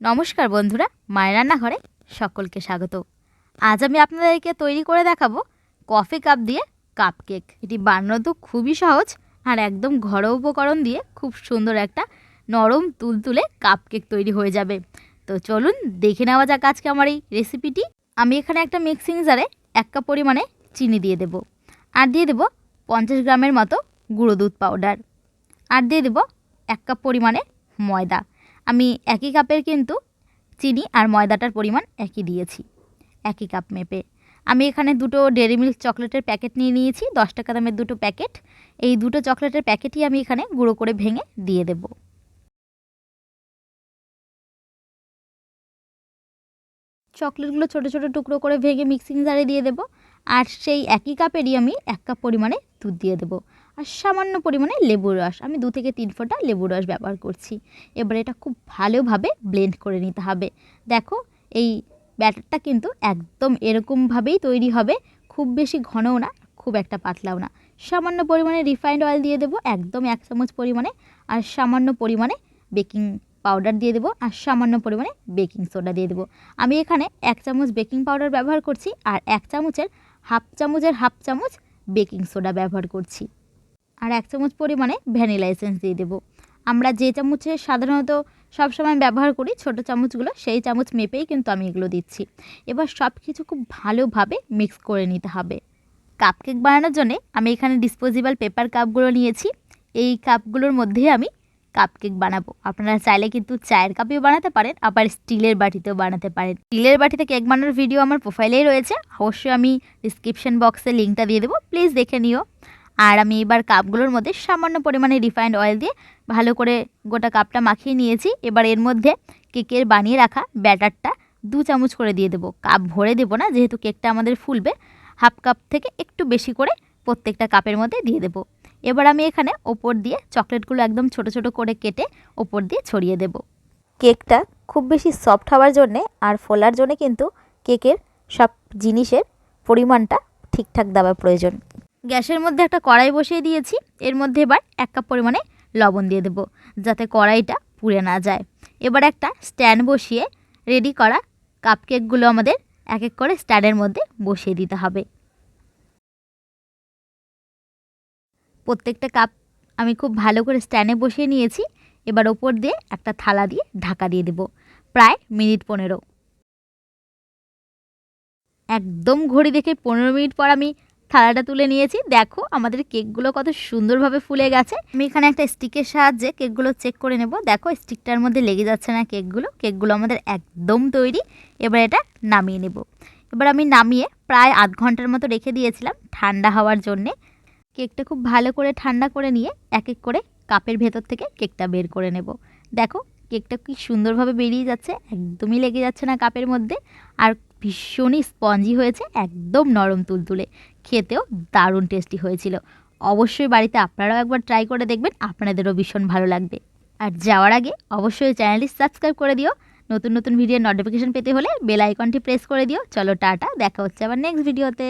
নমস্কার বন্ধুরা, মায়ের রান্নাঘরে সকলকে স্বাগত। আজ আমি আপনাদেরকে তৈরি করে দেখাবো কফি কাপ দিয়ে কাপ কেক এটি বানানো তো খুবই সহজ আর একদম ঘরোয়া উপকরণ দিয়ে খুব সুন্দর একটা নরম তুলতুলে কাপ কেক তৈরি হয়ে যাবে। তো চলুন দেখে নেওয়া যাক আজকে আমার এই রেসিপিটি। আমি এখানে একটা মিক্সিং জারে এক কাপ পরিমাণে চিনি দিয়ে দেব আর দিয়ে দেব পঞ্চাশ গ্রামের মতো গুঁড়ো দুধ পাউডার। আর দিয়ে দেব এক কাপ পরিমাণে ময়দা। আমি একই কাপের কিন্তু চিনি আর ময়দাটার পরিমাণ একই দিয়েছি। একই কাপ মেপে। আমি এখানে দুটো ডেরি মিল্ক চকলেটের প্যাকেট নিয়ে নিয়েছি, দশ টাকা দামের দুটো প্যাকেট এই দুটো চকলেটের প্যাকেটই আমি এখানে গুঁড়ো করে ভেঙে দিয়ে দেব। চকলেটগুলো ছোটো ছোটো টুকরো করে ভেঙে মিক্সিং জারে দিয়ে দেবো। আর সেই একই কাপেরই আমি এক কাপ পরিমাণে দুধ দিয়ে দেবো। আর সামান্য পরিমাণে লেবুর রস। আমি দু থেকে তিন ফোঁটা লেবুর রস ব্যবহার করছি। এবার এটা খুব ভালোভাবে ব্লেন্ড করে নিতে হবে। দেখো, এই ব্যাটারটা কিন্তু একদম এরকমভাবেই তৈরি হবে। খুব বেশি ঘনও না, খুব একটা পাতলাও না। সামান্য পরিমাণে রিফাইন্ড অয়েল দিয়ে দেবো, একদম এক চামচ পরিমাণে। আর সামান্য পরিমাণে বেকিং পাউডার দিয়ে দেবো, আর সামান্য পরিমাণে বেকিং সোডা দিয়ে দেবো। আমি এখানে এক চামচ বেকিং পাউডার ব্যবহার করছি, আর এক চামচের হাফ চামচের হাফ চামচ বেকিং সোডা ব্যবহার করছি। আর এক চামচ পরিমাণে ভ্যানিলা এসেন্স দিয়ে দেবো। আমরা যে চামচে সাধারণত সবসময় ব্যবহার করি, ছোট চামচগুলো, সেই চামচ মেপেই কিন্তু আমি এগুলো দিচ্ছি। এবার সব কিছু খুব ভালোভাবে মিক্স করে নিতে হবে। কাপকেক বানানোর জন্য আমি এখানে ডিসপোজেবল পেপার কাপগুলো নিয়েছি। এই কাপগুলোর মধ্যে আমি কাপকেক বানাবো। আপনারা চাইলে কিন্তু চায়ের কাপেও বানাতে পারেন, আবার স্টিলের বাটিতেও বানাতে পারেন। স্টিলের বাটিতে কেক বানানোর ভিডিও আমার প্রোফাইলেই রয়েছে। অবশ্যই আমি ডিসক্রিপশন বক্সে লিঙ্কটা দিয়ে দেবো। প্লিজ দেখে নিও। আর আমি এবার কাপগুলোর মধ্যে সামান্য পরিমাণে রিফাইন্ড অয়েল দিয়ে ভালো করে গোটা কাপটা মাখিয়ে নিয়েছি। এবার এর মধ্যে কেকের বানিয়ে রাখা ব্যাটারটা দু চামচ করে দিয়ে দেবো। কাপ ভরে দেবো না, যেহেতু কেকটা আমাদের ফুলবে, হাফ কাপ থেকে একটু বেশি করে প্রত্যেকটা কাপের মধ্যে দিয়ে দেবো। এবার আমি এখানে ওপর দিয়ে চকলেটগুলো একদম ছোট ছোট করে কেটে ওপর দিয়ে ছড়িয়ে দেব। কেকটা খুব বেশি সফট হওয়ার জন্যে আর ফোলার জন্যে কিন্তু কেকের সব জিনিসের পরিমাণটা ঠিকঠাক দেওয়া প্রয়োজন। গ্যাসের মধ্যে একটা কড়াই বসিয়ে দিয়েছি। এর মধ্যে এবার এক কাপ পরিমাণে লবণ দিয়ে দেবো, যাতে কড়াইটা পুড়ে না যায়। এবার একটা স্ট্যান্ড বসিয়ে রেডি করা কাপকেকগুলো আমাদের এক এক করে স্ট্যান্ডের মধ্যে বসিয়ে দিতে হবে। প্রত্যেকটা কাপ আমি খুব ভালো করে স্ট্যান্ডে বসিয়ে নিয়েছি। এবার ওপর দিয়ে একটা থালা দিয়ে ঢাকা দিয়ে দেব, প্রায় মিনিট পনেরো। একদম ঘড়ি দেখে পনেরো মিনিট পর আমি থালাটা তুলে নিয়েছি। দেখো, আমাদের কেকগুলো কত সুন্দরভাবে ফুলে গেছে। আমি এখানে একটা স্টিকের সাহায্যে কেকগুলো চেক করে নেব। দেখো, স্টিকটার মধ্যে লেগে যাচ্ছে না কেকগুলো। কেকগুলো আমাদের একদম তৈরি। এবার এটা নামিয়ে নেব। এবার আমি নামিয়ে প্রায় আধ ঘণ্টার মতো রেখে দিয়েছিলাম ঠান্ডা হওয়ার জন্যে। কেকটা খুব ভালো করে ঠান্ডা করে নিয়ে এক এক করে কাপের ভেতর থেকে কেকটা বের করে নেব। দেখো, কেকটা কি সুন্দরভাবে বেরিয়ে যাচ্ছে। একদমই লেগে যাচ্ছে না কাপের মধ্যে। আর ভীষণই স্পঞ্জি হয়েছে, একদম নরম তুলতুলে। খেতেও দারুণ টেস্টি হয়েছিল। অবশ্যই বাড়িতে আপনারাও একবার ট্রাই করে দেখবেন, আপনাদেরও ভীষণ ভালো লাগবে। আর যাওয়ার আগে অবশ্যই চ্যানেলটি সাবস্ক্রাইব করে দিও। নতুন নতুন ভিডিওর নোটিফিকেশান পেতে হলে বেল আইকনটি প্রেস করে দিও। চলো টাটা, দেখা হচ্ছে আবার নেক্সট ভিডিওতে